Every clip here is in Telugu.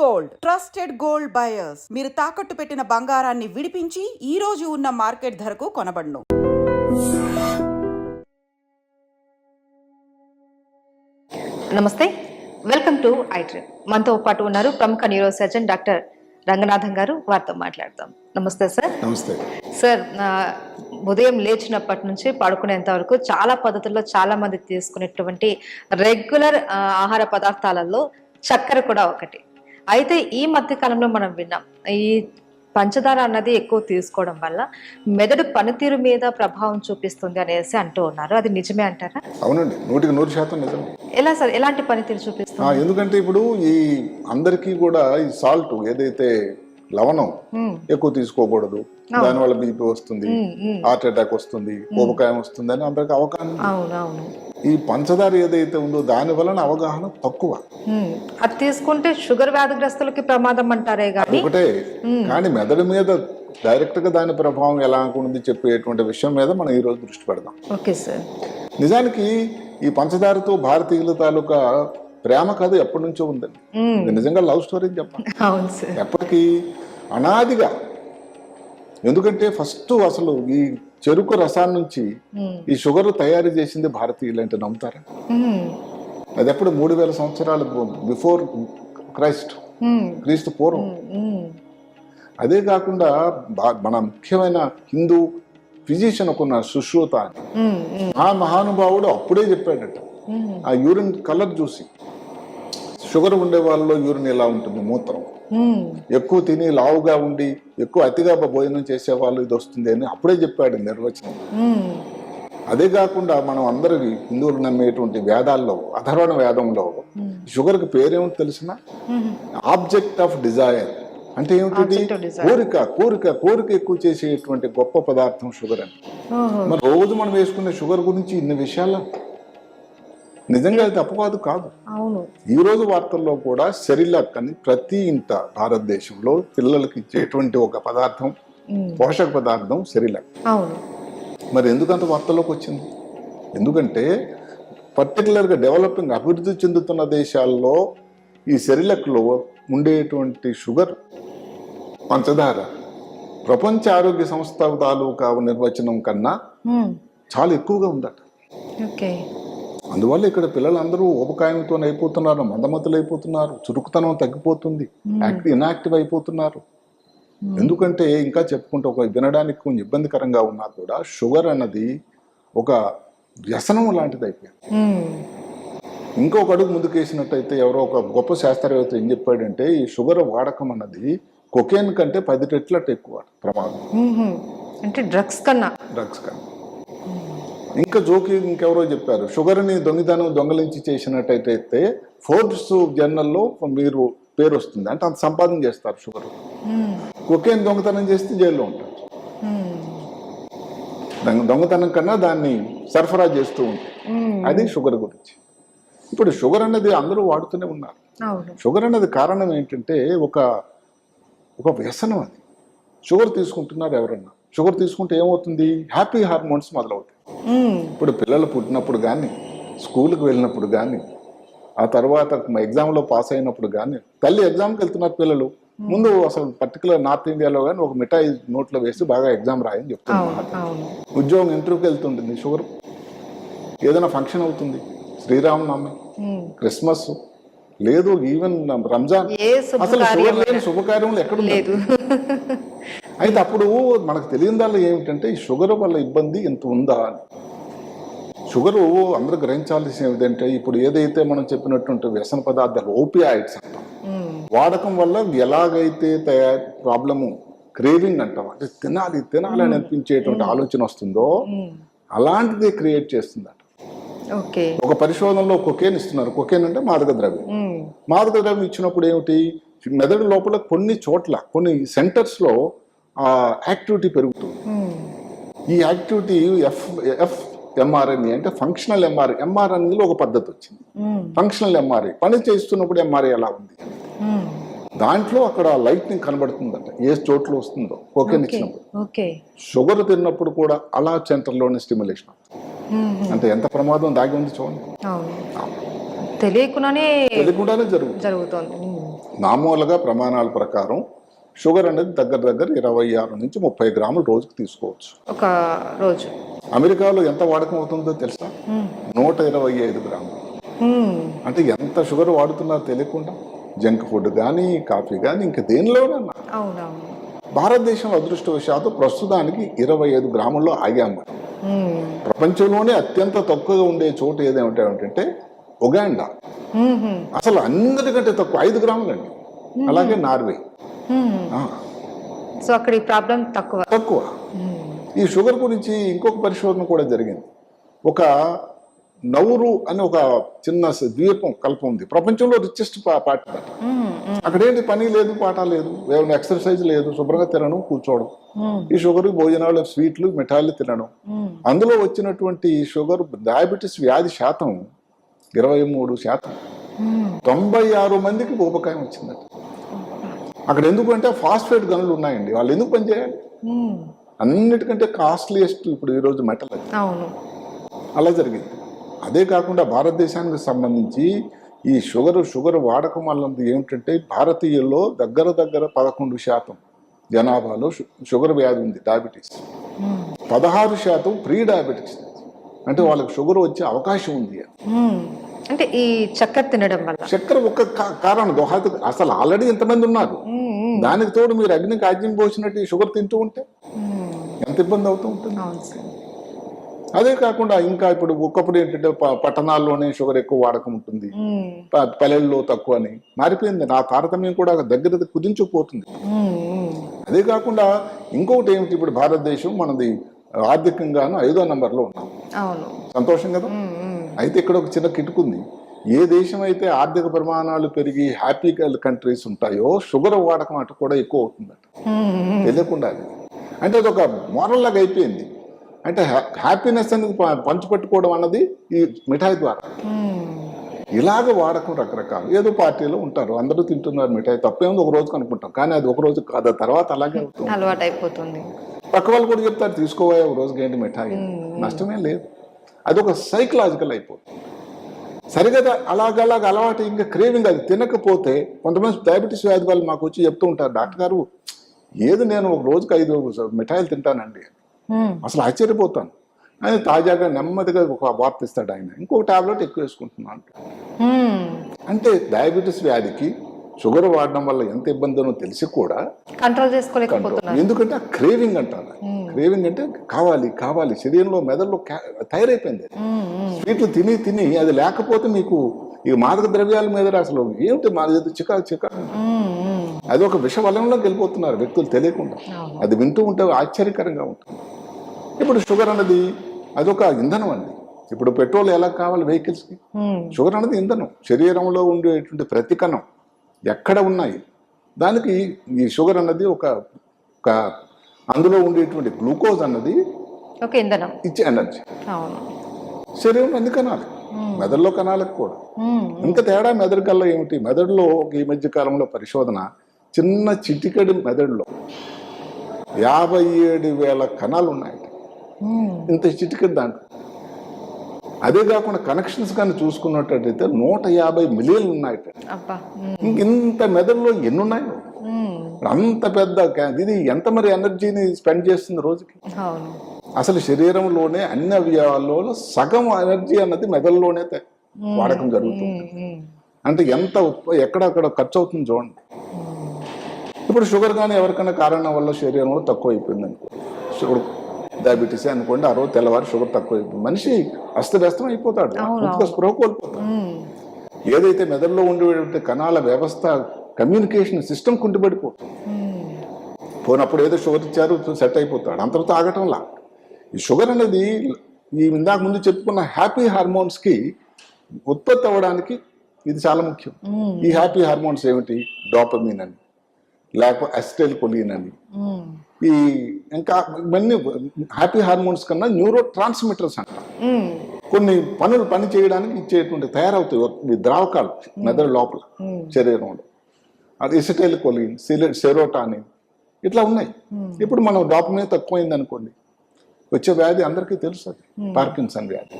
గోల్డ్. Trusted gold buyers. మీరు తాకట్టు పెట్టిన బంగారాన్ని విడిపించి ఈ రోజు ఉన్న మార్కెట్ ధరకు కొనబడును. నమస్తే. వెల్కమ్ టు ఐట్రిమ్ మనతో పాటు ఉన్నారు ప్రముఖ న్యూరో సర్జన్ డాక్టర్ రంగనాథం గారు. వారితో మాట్లాడతాం నమస్తే సార్. నమస్తే. సార్ ఉదయం లేచినప్పటి నుంచి పడుకునేంత వరకు చాలా పద్ధతుల్లో చాలా మంది తీసుకునేటువంటి రెగ్యులర్ ఆహార పదార్థాలలో చక్కెర కూడా ఒకటి. అయితే ఈ మధ్య కాలంలో మనం విన్నాం ఈ పంచదార అన్నది ఎక్కువ తీసుకోవడం వల్ల మెదడు పనితీరు మీద ప్రభావం చూపిస్తుంది అనేసి అంటూ ఉన్నారు. అది నిజమే అంటారా? అవునండి నూటికి నూరు శాతం నిజం ఎలా సార్ ఎలాంటి పనితీరు చూపిస్తుంది? ఎందుకంటే ఇప్పుడు ఈ అందరికీ కూడా ఈ సాల్ట్ ఏదైతే లవణం. ఎక్కువ తీసుకోకూడదు దానివల్ల బీపీ వస్తుంది. హార్ట్ అటాక్ వస్తుంది ఊబకాయం వస్తుంది అని అందరికి అవగాహన అవును ఈ పంచదార ఏదైతే ఉందో దాని వలన అవగాహన తక్కువ. అది తీసుకుంటే షుగర్ వ్యాధిగ్రస్తులకి ప్రమాదం అంటారే ఒకటే కానీ మెదడు మీద డైరెక్ట్గా దాని ప్రభావం ఎలా ఉంటుంది చెప్పేటువంటి విషయం మీద మనం ఈ రోజు దృష్టి పెడదాం. Okay sir. నిజానికి ఈ పంచదారతో భారతీయుల తాలూకా ప్రేమ కథ ఎప్పటి నుంచో ఉందండి. ఇది నిజంగా లవ్ స్టోరీ అని చెప్పాలి. ఎప్పటికీ అనాదిగా. ఎందుకంటే ఫస్ట్ అసలు ఈ చెరుకు రసాన్ని నుంచి. ఈ షుగర్ తయారు చేసింది భారతీయులు అంటే నమ్ముతారా మ్మ్. అది ఎప్పుడు మూడు వేల సంవత్సరాలు బిఫోర్ క్రైస్ట్. క్రీస్తు పూర్వం. అదే కాకుండా మన ముఖ్యమైన హిందూ ఫిజిషియన్ ఒక సుశ్రుత అని. ఆ మహానుభావుడు అప్పుడే చెప్పాడట. ఆ యూరిన్ కలర్ చూసి షుగర్ ఉండే వాళ్ళలో యూరిన్ ఎలా ఉంటుంది మూత్రం. ఎక్కువ తిని లావుగా ఉండి ఎక్కువ అతిగా భోజనం చేసే వాళ్ళు ఇది వస్తుంది అని అప్పుడే చెప్పాడు నిర్వచనం. అదే కాకుండా మనం అందరికి హిందువులు నమ్మేటువంటి వేదాల్లో అధర్వణ వేదంలో షుగర్కి పేరేమో తెలిసిన. ఆబ్జెక్ట్ ఆఫ్ డిజైర్ అంటే ఏమిటి. కోరిక కోరిక కోరిక ఎక్కువ చేసేటువంటి గొప్ప పదార్థం షుగర్ అని. మరి రోజు మనం వేసుకునే షుగర్ గురించి ఇన్ని విషయాలు నిజంగా అది తప్పు కాదు కాదు. అవును. ఈ రోజు వార్తల్లో కూడా సెరిలక్ అని ప్రతి ఇంట భారతదేశంలో పిల్లలకి ఇచ్చేటువంటి ఒక పదార్థం. పోషక పదార్థం సెరిలక్ అవును. మరి ఎందుకంత వార్తల్లోకి వచ్చింది? ఎందుకంటే పర్టికులర్గా డెవలపింగ్ అభివృద్ధి చెందుతున్న దేశాల్లో ఈ సెరిలక్లో ఉండేటువంటి షుగర్ పంచదార ప్రపంచ ఆరోగ్య సంస్థ తాలూకా నిర్వచనం కన్నా. చాలా ఎక్కువగా ఉందట. ఓకే. అందువల్ల ఇక్కడ పిల్లలందరూ ఉపకాయంతో అయిపోతున్నారు మందమతులు అయిపోతున్నారు చురుకుతనం తగ్గిపోతుంది యాక్టివ్ ఇన్యాక్టివ్ అయిపోతున్నారు. ఎందుకంటే ఇంకా చెప్పుకుంటే ఒక వినడానికి కొంచెం ఇబ్బందికరంగా ఉన్నా కూడా షుగర్ అన్నది ఒక వ్యసనం లాంటిది అయిపోయింది. ఇంకొక అడుగు ముందుకేసినట్టయితే ఎవరో ఒక గొప్ప శాస్త్రవేత్త ఏం చెప్పాడంటే ఈ షుగర్ వాడకం అన్నది కొకేన్ కంటే పది రెట్లట ఎక్కువ ప్రమాదం. అంటే డ్రగ్స్ కన్నా. డ్రగ్స్ కానీ ఇంకా జోకి ఇంకెవరో చెప్పారు. షుగర్ని దొంగతనం దొంగలించి చేసినట్టయితే ఫోర్బ్స్ జర్నల్లో మీరు పేరు వస్తుంది. అంటే అంత సంపాదన చేస్తారు షుగర్. కొకేన్ దొంగతనం చేస్తే జైల్లో ఉంటారు. దొంగతనం కన్నా దాన్ని సరఫరా చేస్తూ ఉంటారు. మ్మ్. అది షుగర్ గురించి. ఇప్పుడు షుగర్ అన్నది అందరూ వాడుతూనే ఉన్నారు. షుగర్ అన్నది కారణం ఏంటంటే ఒక ఒక వ్యసనం అది. షుగర్ తీసుకుంటున్నారు ఎవరన్నా. షుగర్ తీసుకుంటే ఏమవుతుంది? హ్యాపీ హార్మోన్స్ మొదలవుతాయి. ఇప్పుడు పిల్లలు పుట్టినప్పుడు కానీ స్కూల్కి వెళ్ళినప్పుడు కానీ ఆ తర్వాత ఎగ్జామ్లో పాస్ అయినప్పుడు కానీ తల్లి ఎగ్జామ్కి వెళ్తున్నారు పిల్లలు. ముందు అసలు పర్టికులర్ నార్త్ ఇండియాలో కానీ ఒక మిఠాయి నోట్లో వేసి బాగా ఎగ్జామ్ రాయని చెప్తున్నారు ఉద్యోగం ఇంటర్వ్యూకి వెళ్తుంటుంది షుగర్. ఏదైనా ఫంక్షన్ అవుతుంది. శ్రీరామనవమి. క్రిస్మస్ లేదు ఈవెన్ రంజాన్. అసలు షుగర్ శుభకార్యం లేని శుభకార్యములు ఎక్కడ? లేదు. అయితే అప్పుడు మనకు తెలియని ఏమిటంటే ఈ షుగర్ వల్ల ఇబ్బంది ఎంత ఉందా అని. షుగరు అందరూ గ్రహించాల్సిన ఏమిటంటే ఇప్పుడు ఏదైతే మనం చెప్పినటువంటి వ్యసన పదార్థాలు ఓపియాయిడ్స్ అంటాం. వాడకం వల్ల ఎలాగైతే తయారు ప్రాబ్లము క్రేవింగ్ అంటాం అంటే తినాలి తినాలి అని అనిపించేటువంటి ఆలోచన వస్తుందో. అలాంటిది క్రియేట్ చేస్తుందట. ఒక పరిశోధనలో కొకేన్ ఇస్తున్నారు. కొకేన్ అంటే మాదక ద్రవ్యం. మాదక ద్రవ్యం ఇచ్చినప్పుడు ఏమిటి? మెదడు లోపల కొన్ని చోట్ల కొన్ని సెంటర్స్లో ఆ యాక్టివిటీ పెరుగుతుంది. ఈ యాక్టివిటీ ఎఫ్ ఎఫ్ ఎంఆర్ఎన్ఏ అంటే ఫంక్షనల్ ఎంఆర్ఐ ఎంఆర్ఎన్ఏలో ఒక పద్ధతి వచ్చింది. ఫంక్షనల్ ఎంఆర్ఐ పని చేస్తున్నప్పుడు ఎంఆర్ఐ ఎలా ఉంది. దాంట్లో అక్కడ లైట్నింగ్ కనబడుతుందంట ఏ చోట్ల వస్తుందో కోకెన్ ఓకే ఇచ్చినప్పుడు. ఓకే. షుగర్ తిన్నప్పుడు కూడా అలా సెంటర్లోనే స్టిమ్యులేషన్. అంటే ఎంత ప్రమాదం దాగి ఉంది చూడండి. తెలియకుండానే తెలియకుండానే జరుగుతుంది. మామూలుగా ప్రమాణాల ప్రకారం షుగర్ అనేది దగ్గర దగ్గర ఇరవై ఆరు నుంచి ముప్పై గ్రాములు రోజుకి తీసుకోవచ్చు. ఒక రోజు. అమెరికాలో ఎంత వాడకం అవుతుందో తెలుసా? నూట ఇరవై ఐదు గ్రాములు. అంటే ఎంత షుగర్ వాడుతున్నారో తెలియకుండా జంక్ ఫుడ్ కానీ కాఫీ కానీ ఇంక దేనిలోనన్నా అవునవును. భారతదేశం అదృష్టవశాత్తు ప్రస్తుతానికి ఇరవై ఐదు గ్రాముల్లో ఆగాము. ప్రపంచంలోనే అత్యంత తక్కువగా ఉండే చోటు ఏదేమిటంటే ఉగాండా. మ్మ్. అసలు అందరికంటే తక్కువ ఐదు గ్రాములండి. అలాగే నార్వే. సో అక్కడ ఈ ప్రాబ్లం తక్కువ తక్కువ. ఈ షుగర్ గురించి ఇంకొక పరిశోధన కూడా జరిగింది ఒక నౌరు అని ఒక చిన్న ద్వీపం కల్పం ఉంది ప్రపంచంలో రిచెస్ట్ పార్టీ అట మ్మ్. మ్మ్. అక్కడ ఏంటి పని లేదు పాట లేదు ఏమైనా ఎక్సర్సైజ్ లేదు శుభ్రంగా తినడం కూర్చోవడం. ఈ షుగర్ భోజనాలు స్వీట్లు మిఠాయిలు తినడం. అందులో వచ్చినటువంటి ఈ షుగర్ డయాబెటీస్ వ్యాధి శాతం ఇరవై మూడు శాతం. తొంభై ఆరు మందికి ఉపకాయం వచ్చిందట అక్కడ ఎందుకంటే ఫాస్ఫేట్ గనులు ఉన్నాయండి. వాళ్ళు ఎందుకు పనిచేయాలి. అన్నిటికంటే కాస్ట్లీయెస్ట్ ఇప్పుడు ఈరోజు మెటల్ అది. అవును. అలా జరిగింది. అదే కాకుండా భారతదేశానికి సంబంధించి ఈ షుగర్ షుగర్ వాడకం వల్ల ఏమిటంటే భారతీయుల్లో దగ్గర దగ్గర పదకొండు శాతం జనాభాలో షుగర్ వ్యాధి ఉంది డయాబెటీస్. పదహారు శాతం ప్రీ డయాబెటిక్స్ అంటే వాళ్ళకి షుగర్ వచ్చే అవకాశం ఉంది. అంటే ఈ చక్కెర తినడం వల్ల. చక్కెర ఒక్క కా- కారణం దోహాత అసలు ఆల్రెడీ ఇంతమంది ఉన్నారు. దానికి తోడు మీరు అగ్ని కాజ్యం పోసినట్టు ఈ షుగర్ తింటూ ఉంటే. ఎంత ఇబ్బంది అవుతూ ఉంటుంది? అదే కాకుండా ఇంకా ఇప్పుడు ఒకప్పుడు ఏంటంటే పట్టణాల్లోనే షుగర్ ఎక్కువ వాడకం ఉంటుంది. పల్లెల్లో తక్కువ అని. మారిపోయింది. నా తారతమ్యం కూడా దగ్గర కుదించుకుపోతుంది. అదే కాకుండా ఇంకొకటి ఏమిటి? ఇప్పుడు భారతదేశం మనది ఆర్థికంగాను ఐదో నంబర్లో ఉన్నాం. సంతోషం కదా. అయితే ఇక్కడ ఒక చిన్న కిటుకుంది ఏ దేశం అయితే ఆర్థిక ప్రమాణాలు పెరిగి హ్యాపీ కంట్రీస్ ఉంటాయో షుగర్ వాడకం అటు కూడా ఎక్కువ అవుతుందట. తెలియకుండా అది. అంటే అది ఒక మోరల్ లాగా అయిపోయింది. అంటే హ్యాపీనెస్ అనేది పంచిపెట్టుకోవడం అన్నది ఈ మిఠాయి ద్వారా. ఇలాగ వాడకం రకరకాలు. ఏదో పార్టీలో ఉంటారు. అందరూ తింటున్నారు మిఠాయి. తప్పేముంది ఒక రోజు అనుకుంటాం కానీ అది ఒక రోజు కాదు. తర్వాత అలాగే అవుతుంది. అలవాటు అయిపోతుంది పక్క వాళ్ళు కూడా చెప్తారు తీసుకోవా ఒక రోజుకి ఏంటి మిఠాయి నష్టమే లేదు. అది ఒక సైకలాజికల్ అయిపోతుంది. సరిగదా అలాగలాగ అలవాటు ఇంకా క్రేవింగ్ అది తినకపోతే కొంతమంది డయాబెటీస్ వ్యాధి వాళ్ళు మాకు వచ్చి చెప్తూ ఉంటారు డాక్టర్ గారు ఏది నేను ఒక రోజుకి ఐదు మిఠాయిలు తింటానండి. అసలు ఆశ్చర్యపోతాను. ఆయన తాజాగా నెమ్మదిగా ఒక వార్త ఇస్తాడు ఆయన. ఇంకొక టాబ్లెట్ ఎక్కువ వేసుకుంటున్నాను. అంటే డయాబెటీస్ వ్యాధికి షుగర్ వాడడం వల్ల ఎంత ఇబ్బందినో తెలిసి కూడా కంట్రోల్ చేసుకోలేకపోతున్నారు. ఎందుకంటే క్రేవింగ్ అంటారు. క్రేవింగ్ అంటే కావాలి కావాలి. శరీరంలో మెదడులో తయారైపోయింది. స్వీట్లు తిని తిని అది లేకపోతే మీకు ఈ మాదక ద్రవ్యాల మీద అసలు ఏమిటి మాది? చికా చికా. అది ఒక విష వలయంలోకి వెళ్ళిపోతున్నారు వ్యక్తులు తెలియకుండా. అది వింటూ ఉంటే ఆశ్చర్యకరంగా ఉంటుంది. ఇప్పుడు షుగర్ అన్నది అదొక ఇంధనం అండి. ఇప్పుడు పెట్రోల్ ఎలా కావాలి వెహికల్స్కి. షుగర్ అనేది ఇంధనం. శరీరంలో ఉండేటువంటి ప్రతి కణం ఎక్కడ ఉన్నాయి? దానికి ఈ షుగర్ అన్నది ఒక ఒక అందులో ఉండేటువంటి గ్లూకోజ్ అన్నది ఓకే ఇంధనం. ఇచ్చే ఎనర్జీ. అన్ని కణాలు మెదడులో కణాలకు కూడా. ఇంకా తేడా మెదడు కల్లా ఏమిటి? మెదడులో ఈ మధ్య కాలంలో పరిశోధన చిన్న చిటికెడు మెదడులో యాభై ఏడు వేల కణాలు ఉన్నాయి. ఇంత చిటికెడు దాంట్లో. అదే కాకుండా కనెక్షన్స్ కానీ చూసుకున్నట్టయితే నూట యాభై మిలియన్లు. ఇంక ఇంత మెదడులో ఎన్ని ఉన్నాయి. అంత పెద్ద ఇది ఎంత మరి ఎనర్జీని స్పెండ్ చేస్తుంది రోజుకి? అసలు శరీరంలోనే అన్ని అవయవాల్లో సగం ఎనర్జీ అన్నది మెదడులోనే వాడకం జరుగుతుంది. అంటే ఎంత ఎక్కడక్కడ ఖర్చు అవుతుంది చూడండి ఇప్పుడు షుగర్ కానీ ఎవరికైనా కారణం వల్ల శరీరంలో తక్కువ అయిపోయింది షుగర్ డయాబెటీస్ అనుకోండి ఆ రోజు తెల్లవారు షుగర్ తక్కువ మనిషి అస్తవ్యస్తం అయిపోతాడు పూర్తిగా స్పృహ కోల్పోతాడు. ఏదైతే మెదడులో ఉండేటువంటి కణాల వ్యవస్థ కమ్యూనికేషన్ సిస్టమ్ కుంటిపడిపోతుంది. పోనప్పుడు ఏదో షుగర్ ఇచ్చారు సెట్ అయిపోతాడు. అంతటితో ఆగటంలా. ఈ షుగర్ అనేది ఈ ఇందాక ముందు చెప్పుకున్న హ్యాపీ హార్మోన్స్కి ఉత్పత్తి అవ్వడానికి ఇది చాలా ముఖ్యం. ఈ హ్యాపీ హార్మోన్స్ ఏమిటి? డోపమిన్ అని లేకపోతే అస్టైల్ కొలిన్ అని. ఈ ఇంకా ఇవన్నీ హ్యాపీ హార్మోన్స్ కన్నా న్యూరో ట్రాన్స్మిటర్స్ అంటారు మ్మ్. కొన్ని పనులు పని చేయడానికి ఇచ్చేటువంటి తయారవుతాయి. ద్రావకాలు మెదడు లోపల శరీరంలో. అది ఇసిటైల్ కొలిన్ సెరోటానిన్ ఇట్లా ఉన్నాయి. ఇప్పుడు మనం డాపమిన్ తక్కువైంది అనుకోండి వచ్చే వ్యాధి అందరికీ తెలుసు అది పార్కిన్సన్ వ్యాధి.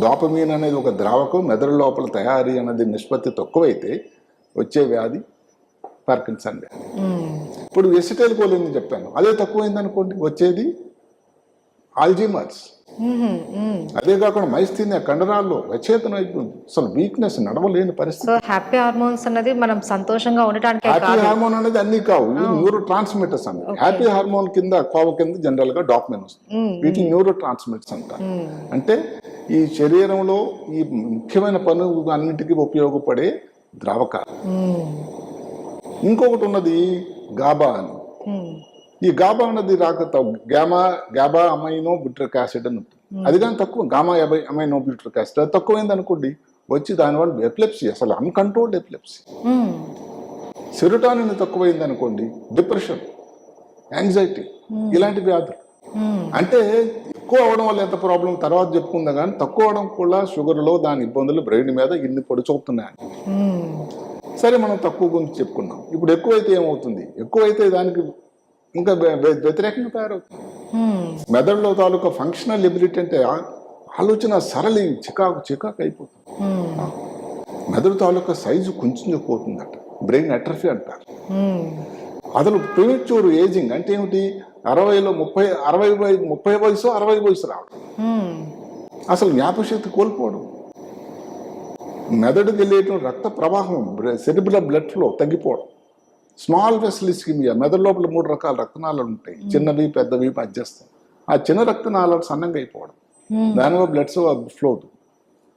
డాపమీన్ అనేది ఒక ద్రావకం మెదడు లోపల తయారీ అనేది నిష్పత్తి తక్కువైతే వచ్చే వ్యాధి పార్కిన్సన్ వ్యాధి. ఇప్పుడు ఎసిటైల్ కోలిన్ చెప్పాను అదే తక్కువైంది అనుకోండి వచ్చేది ఆల్జీమర్స్. అదే కాకుండా మైస్థీనియా కండరాల్లో రచేతన అయిపోయింది అసలు వీక్నెస్ నడవలేని పరిస్థితి. హ్యాపీ హార్మోన్స్ అన్నది మనం సంతోషంగా ఉండటానికే హ్యాపీ హార్మోన్ అనేది అన్ని కావు. న్యూరో ట్రాన్స్మిటర్స్ అన్నది హ్యాపీ హార్మోన్ కింద కోవ కింద జనరల్గా డాక్మెన్ వస్తుంది మ్మ్. వీటిని న్యూరో ట్రాన్స్మిటర్స్ అంటారు. మ్మ్. అంటే ఈ శరీరంలో ఈ ముఖ్యమైన పనులు అన్నిటికీ ఉపయోగపడే ద్రావకాలు మ్మ్. ఇంకొకటి ఉన్నది గాబా అని. ఈ గాబా అన్నది రాక gamma GABA amino butyric acid అని ఉంటుంది. అది కానీ తక్కువ గామా అబై అమైనో బ్యూట్రిక్ యాసిడ్. అది తక్కువైంది అనుకోండి వచ్చి దానివల్ల ఎపిలెప్సీ అసలు అన్కంట్రోల్డ్ ఎపిలెప్సీ. సెరోటానిన్ తక్కువైంది అనుకోండి డిప్రెషన్ యాంగ్జైటీ ఇలాంటి వ్యాధులు. అంటే ఎక్కువ అవడం వల్ల ఎంత ప్రాబ్లం తర్వాత చెప్పుకుందాం కానీ తక్కువ అవడం కూడా షుగర్లో దాని ఇబ్బందులు బ్రెయిన్ మీద ఇన్ని పొడి చూపుతున్నాయి మ్మ్. సరే మనం తక్కువ గురించి చెప్పుకున్నాం. ఇప్పుడు ఎక్కువైతే ఏమవుతుంది? ఎక్కువైతే దానికి ఇంకా వ్య- వ్య- వ్యతిరేకంగా తయారవుతుంది. మెదడులో తాలూకా ఫంక్షనల్ ఎబిలిటీ అంటే ఆలోచన సరళి చికాకు చికాకు అయిపోతుంది. మెదడు తాలూకా సైజు కొంచెం ఎక్కువవుతుందట బ్రెయిన్ అట్రఫీ అంటారు. అసలు ప్రిమిచ్యూర్ ఏజింగ్ అంటే ఏమిటి? అరవైలో ముప్పై అరవై ముప్పై వయసు అరవై వయసు రావడం. అసలు జ్ఞాపశక్తి కోల్పోవడం. మెదడుకి వెళ్ళేటువంటి రక్త ప్రవాహం సెరిబులర్ బ్లడ్ ఫ్లో తగ్గిపోవడం. స్మాల్ వెసల్ ఇస్కిమియా మెదడు లోపల మూడు రకాల రక్తనాళాలు ఉంటాయి. చిన్నవి పెద్దవి మధ్యస్థం ఆ చిన్న రక్తనాళాలు సన్నంగా అయిపోవడం. దానివల్ల బ్లడ్ ఫ్లో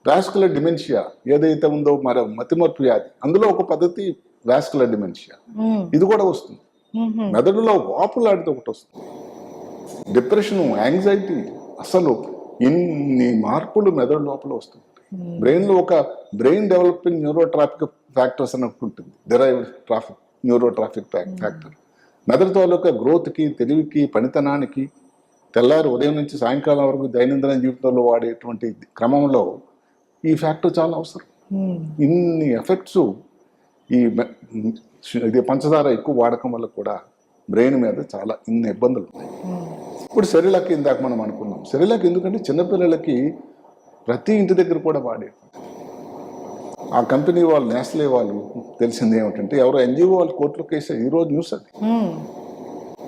వాస్కులర్ డిమెన్షియా ఏదైతే ఉందో మరి మతిమర్పు వ్యాధి అందులో ఒక పద్ధతి వాస్కులర్ డిమెన్షియా. ఇది కూడా వస్తుంది. మెదడులో వాపులాడితే ఒకటి వస్తుంది. డిప్రెషన్ యాంగ్జైటీ అసలు ఇన్ని మార్పులు మెదడు లోపల వస్తుంది. బ్రెయిన్లో ఒక బ్రెయిన్ డెవలపింగ్ న్యూరోట్రాఫిక్ ఫ్యాక్టర్స్ అని ఉంటుంది. Trophic neurotrophic factor. మెదడు తాలూకా గ్రోత్కి తెలివికి పనితనానికి తెల్లారి ఉదయం నుంచి సాయంకాలం వరకు దైనందిన జీవితంలో వాడేటువంటి క్రమంలో ఈ ఫ్యాక్టర్ చాలా అవసరం. మ్మ్. ఇన్ని ఎఫెక్ట్స్ ఈ ఇది పంచదార ఎక్కువ వాడకం వల్ల కూడా బ్రెయిన్ మీద చాలా ఇన్ని ఇబ్బందులు ఉన్నాయి. మ్మ్. ఇప్పుడు సెరిలాక్ ఇందాక మనం అనుకున్నాం. సెరిలాక్ ఎందుకంటే చిన్నపిల్లలకి ప్రతి ఇంటి దగ్గర కూడా వాడే. ఆ కంపెనీ వాళ్ళు నేస్లే వాళ్ళు తెలిసింది ఏమిటంటే ఎవరో ఎన్జిఓ వాళ్ళు కోర్టులో కేసు ఈరోజు న్యూస్ అది.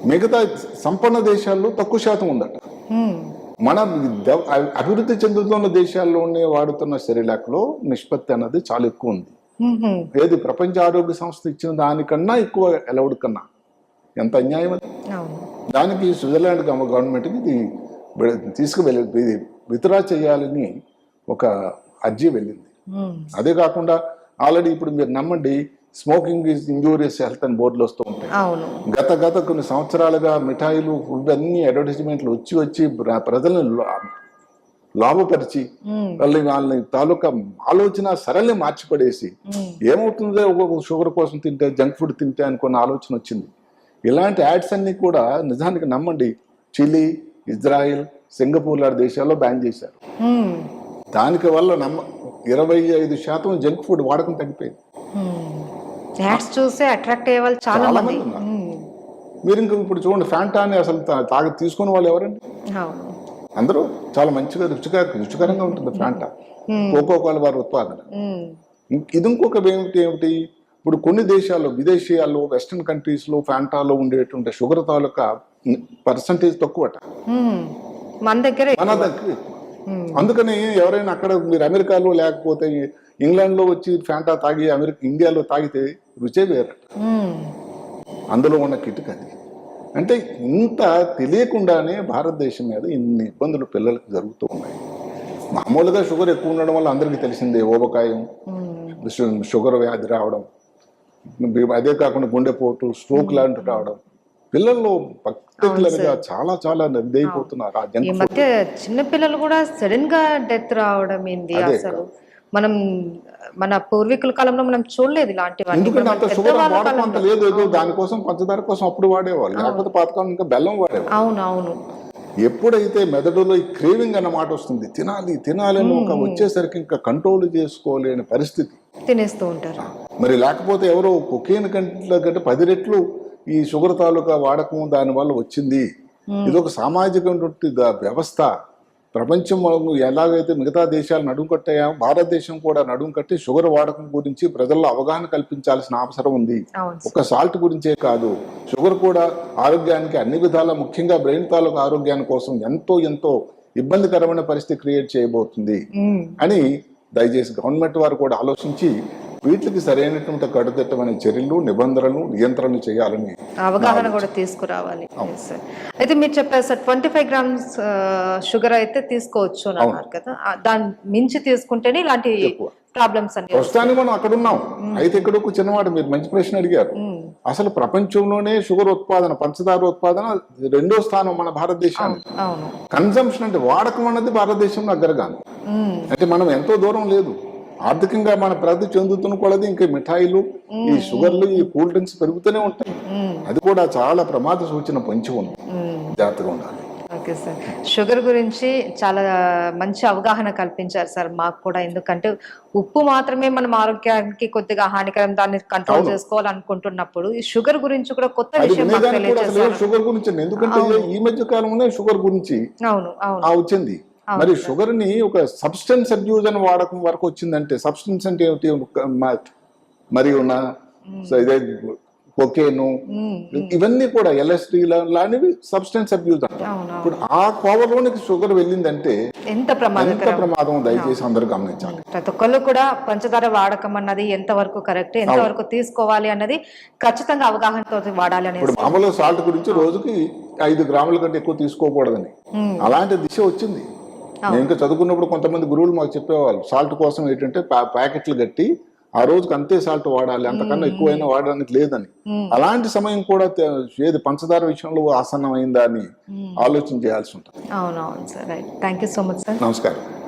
మిగతా సంపన్న దేశాల్లో తక్కువ శాతం ఉందట. మన అభివృద్ధి చెందుతున్న దేశాల్లోనే వాడుతున్న సెరిలాక్లో నిష్పత్తి అన్నది చాలా ఎక్కువ ఉంది. ఏది ప్రపంచ ఆరోగ్య సంస్థ ఇచ్చిన దానికన్నా ఎక్కువ అలౌడ్ కన్నా. ఎంత అన్యాయం అది? దానికి స్విట్జర్లాండ్ గవ- గవర్నమెంట్కి ఇది తీసుకువెళ్ళి ఇది విత్డ్రా చేయాలని ఒక అర్జీ వెళ్ళింది. అదే కాకుండా ఆల్రెడీ ఇప్పుడు మీరు నమ్మండి స్మోకింగ్ ఈజ్ ఇంజూరియస్ హెల్త్ అని బోర్డులు వస్తూ ఉంటాయి గత గత కొన్ని సంవత్సరాలుగా మిఠాయిలు ఇవన్నీ అడ్వర్టైజ్మెంట్లు వచ్చి వచ్చి ప్ర- ప్రజలను లాభపరిచి. వాళ్ళని వాళ్ళని తాలూకా ఆలోచన సరళి మార్చిపడేసి. ఏమవుతుందో ఒక షుగర్ కోసం తింటే జంక్ ఫుడ్ తింటే అనుకున్న ఆలోచన వచ్చింది ఇలాంటి యాడ్స్ అన్ని కూడా నిజానికి నమ్మండి చిలీ ఇజ్రాయిల్ సింగపూర్ లాంటి దేశాల్లో బ్యాన్ చేశారు. దానికి వల్ల నమ్మ ఇరవై ఐదు శాతం జంక్ ఫుడ్ వాడకం తగ్గిపోయింది. మ్మ్. యాడ్స్ చూసే అట్రాక్ట్ అయ్యే వాళ్ళు చాలా చాలా మంది. మంది ఉన్నారు. మ్మ్. మీరు ఇంక ఇప్పుడు చూడండి ఫ్యాంటా అని అసలు తాగి తీసుకునే వాళ్ళు ఎవరండి? అందరూ చాలా మంచిగా రుచిగా రుచికరంగా ఉంటుంది ఫ్యాంటా కోకో కోల వారి ఉత్పాదన. ఇది ఇంకొక ఏమిటి ఏమిటి? ఇప్పుడు కొన్ని దేశాల్లో విదేశీయాల్లో వెస్ట్రన్ కంట్రీస్లో ఫ్యాంటాలో ఉండేటువంటి షుగర్ తాలూకా పర్సంటేజ్ తక్కువట. మన దగ్గర మన దగ్గర. అందుకని ఎవరైనా అక్కడ మీరు అమెరికాలో లేకపోతే ఇంగ్లాండ్లో వచ్చి ఫ్యాంటా తాగి అమెరికా ఇండియాలో తాగితే రుచే వేరట. అందులో ఉన్న కిటుక్ అది. అంటే ఇంత తెలియకుండానే భారతదేశం మీద ఇన్ని ఇబ్బందులు పిల్లలకు జరుగుతూ ఉన్నాయి. మామూలుగా షుగర్ ఎక్కువ ఉండడం వల్ల అందరికీ తెలిసిందే ఓబకాయం షుగర్ వ్యాధి రావడం అదే కాకుండా గుండెపోటు స్ట్రోక్ లాంటివి రావడం. పిల్లల్లో పర్టికులర్గా చాలా చాలా ఇదైపోతున్నారు ఆ ఈ మధ్య చిన్న పిల్లలు కూడా సడన్గా డెత్ రావడం ఏంది అసలు? మనం మన పూర్వీకుల కాలంలో మనం చూడలేదు ఇలాంటివన్నీ లేదు దానికోసం పంచదార కోసం అప్పుడు వాడేవాళ్ళు. లేకపోతే పాతకాలం ఇంకా బెల్లం వాడేవాళ్ళు. అవును అవును ఎప్పుడైతే మెదడులో ఈ క్రేవింగ్ అన్న మాట వస్తుంది తినాలి తినాలి అని ఒక వచ్చేసరికి ఇంకా కంట్రోల్ చేసుకోలేని పరిస్థితి. తినేస్తూ ఉంటారు. మరి లేకపోతే ఎవరో కుకేన్ కంటే కంటే పది రెట్లు ఈ షుగర్ తాలూకా వాడకం దానివల్ల వచ్చింది. ఇది ఒక సామాజికమైనటువంటి వ్యవస్థ. ప్రపంచం ఎలాగైతే మిగతా దేశాలు నడుం కట్టాయో భారతదేశం కూడా నడుం కట్టి షుగర్ వాడకం గురించి ప్రజల్లో అవగాహన కల్పించాల్సిన అవసరం ఉంది. ఒక సాల్ట్ గురించే కాదు. షుగర్ కూడా ఆరోగ్యానికి అన్ని విధాల ముఖ్యంగా బ్రెయిన్ తాలూకు ఆరోగ్యాన్ని కోసం ఎంతో ఎంతో ఇబ్బందికరమైన పరిస్థితి క్రియేట్ చేయబోతుంది. అని దయచేసి గవర్నమెంట్ వారు కూడా ఆలోచించి వీటికి సరైనటువంటి కట్టుదిట్టమైన చర్యలు నిబంధనలు నియంత్రణలు చేయాలని అవగాహన కూడా తీసుకురావాలి. అయితే మీరు చెప్పారు sir twenty five grams sugar అయితే తీసుకోవచ్చు అని అన్నారు కదా. ఆ, దాన్ని మించి తీసుకుంటేనే ఇలాంటి. ప్రాబ్లమ్స్ అన్ని ప్రస్తుతానికి మనం అక్కడ ఉన్నాం. అయితే ఇక్కడ ఒక చిన్నవాడు మీరు మంచి ప్రశ్న అడిగారు. మ్మ్. అసలు ప్రపంచంలోనే షుగర్ ఉత్పాదన పంచదార ఉత్పాదన రెండో స్థానం మన భారతదేశానికి. కన్సంప్షన్ అంటే వాడకం అన్నది భారతదేశంలో అగ్రగామి. మ్మ్. అంటే మనం ఎంతో దూరం లేదు. ఆర్థికంగా మన ప్రగతి చెందుతున్న కొలది ఇంకా మిఠాయిలు ఈ షుగర్లు ఈ కూల్ డ్రింక్స్ పెరుగుతూనే ఉంటాయి. అది కూడా చాలా ప్రమాద సూచన పొంచి ఉంది. జాగ్రత్తగా ఉండాలి. Okay sir. షుగర్ గురించి చాలా మంచి అవగాహన కల్పించారు సార్ మాకు కూడా. ఎందుకంటే ఉప్పు మాత్రమే మనం ఆరోగ్యానికి కొద్దిగా హానికరం దాన్ని కంట్రోల్ చేసుకోవాలనుకుంటున్నప్పుడు ఈ షుగర్ గురించి కూడా కొత్త విషయం కూడా షుగర్ గురించి. ఎందుకంటే ఈ మధ్య కాలంలోనే షుగర్ గురించి అవును అవును. వచ్చింది. మరి షుగర్ని ఒక సబ్స్టెన్స్ అబ్యూజ్ అని వాడకం వరకు వచ్చిందంటే సబ్స్టెన్స్ అంటే ఏమిటి? మరి ఉన్న ఇదే కొకేను. ఇవన్నీ కూడా ఎల్ఎస్డి లాంటివి సబ్స్టెన్స్ అబ్యూజ్ అంటారు. ఇప్పుడు ఆ కోవలోనికి షుగర్ వెళ్ళిందంటే ఎంత ఎంత ప్రమాదకరం ప్రమాదం దయచేసి అందరూ గమనించాలి. ప్రతి ఒక్కళ్ళు కూడా పంచదార వాడకం అన్నది ఎంత వరకు కరెక్ట్ ఎంత వరకు తీసుకోవాలి అన్నది ఖచ్చితంగా అవగాహనతో వాడాలి అనేది ఇప్పుడు మామూలుగా సాల్ట్ గురించి రోజుకి ఐదు గ్రాముల కంటే ఎక్కువ తీసుకోకూడదని. అలాంటి దిశ వచ్చింది. నేను ఇంకా చదువుకున్నప్పుడు కొంతమంది గురువులు మాకు చెప్పేవాళ్ళు సాల్ట్ కోసం ఏంటంటే ప్యా- ప్యాకెట్లు కట్టి ఆ రోజుకి అంతే సాల్ట్ వాడాలి అంతకన్నా ఎక్కువైనా వాడడానికి లేదని. అలాంటి సమయం కూడా ఏది పంచదార విషయంలో ఆసన్నమైందా అని ఆలోచన చేయాల్సి ఉంటుంది. అవునవును sir thank you so much sir. నమస్కారం.